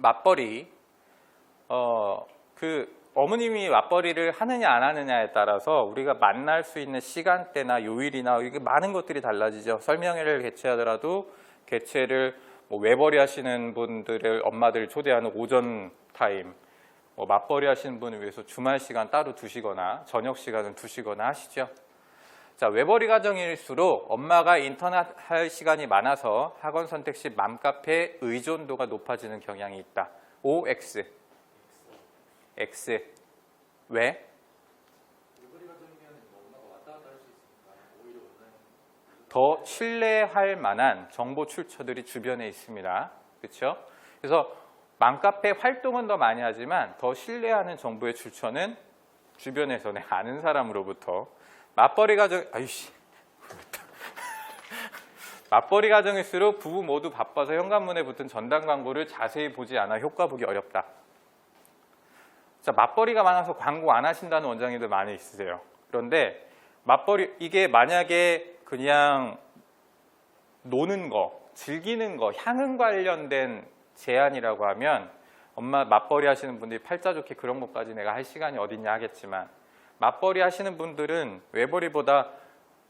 맞벌이 어 그 어머님이 맞벌이를 하느냐 안 하느냐에 따라서 우리가 만날 수 있는 시간대나 요일이나 이게 많은 것들이 달라지죠. 설명회를 개최하더라도 개최를 뭐 외벌이 하시는 분들을 엄마들 초대하는 오전 타임, 뭐 맞벌이 하시는 분을 위해서 주말 시간 따로 두시거나 저녁 시간은 두시거나 하시죠. 자, 외벌이 가정일수록 엄마가 인터넷 할 시간이 많아서 학원 선택 시 맘카페 의존도가 높아지는 경향이 있다. OX. X. 왜? 더 신뢰할 만한 정보 출처들이 주변에 있습니다. 그렇죠? 그래서 맘카페 활동은 더 많이 하지만 더 신뢰하는 정보의 출처는 주변에서 내 아는 사람으로부터 맞벌이 가정 아이씨 맞벌이 가정일수록 부부 모두 바빠서 현관문에 붙은 전단 광고를 자세히 보지 않아 효과 보기 어렵다. 자 맞벌이가 많아서 광고 안 하신다는 원장님들 많이 있으세요. 그런데 맞벌이 이게 만약에 그냥 노는 거, 즐기는 거, 향응 관련된 제안이라고 하면 엄마 맞벌이 하시는 분들이 팔자 좋게 그런 것까지 내가 할 시간이 어딨냐 하겠지만 맞벌이 하시는 분들은 외벌이보다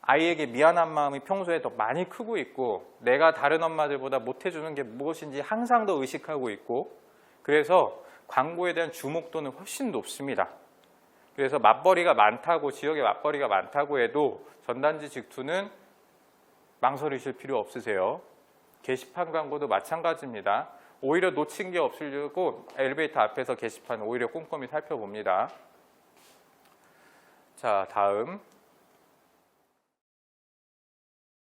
아이에게 미안한 마음이 평소에 더 많이 크고 있고 내가 다른 엄마들보다 못해주는 게 무엇인지 항상 더 의식하고 있고 그래서 광고에 대한 주목도는 훨씬 높습니다. 그래서 맞벌이가 많다고 지역에 맞벌이가 많다고 해도 전단지 직투는 망설이실 필요 없으세요. 게시판 광고도 마찬가지입니다. 오히려 놓친 게 없으려고 엘리베이터 앞에서 게시판 오히려 꼼꼼히 살펴봅니다. 자, 다음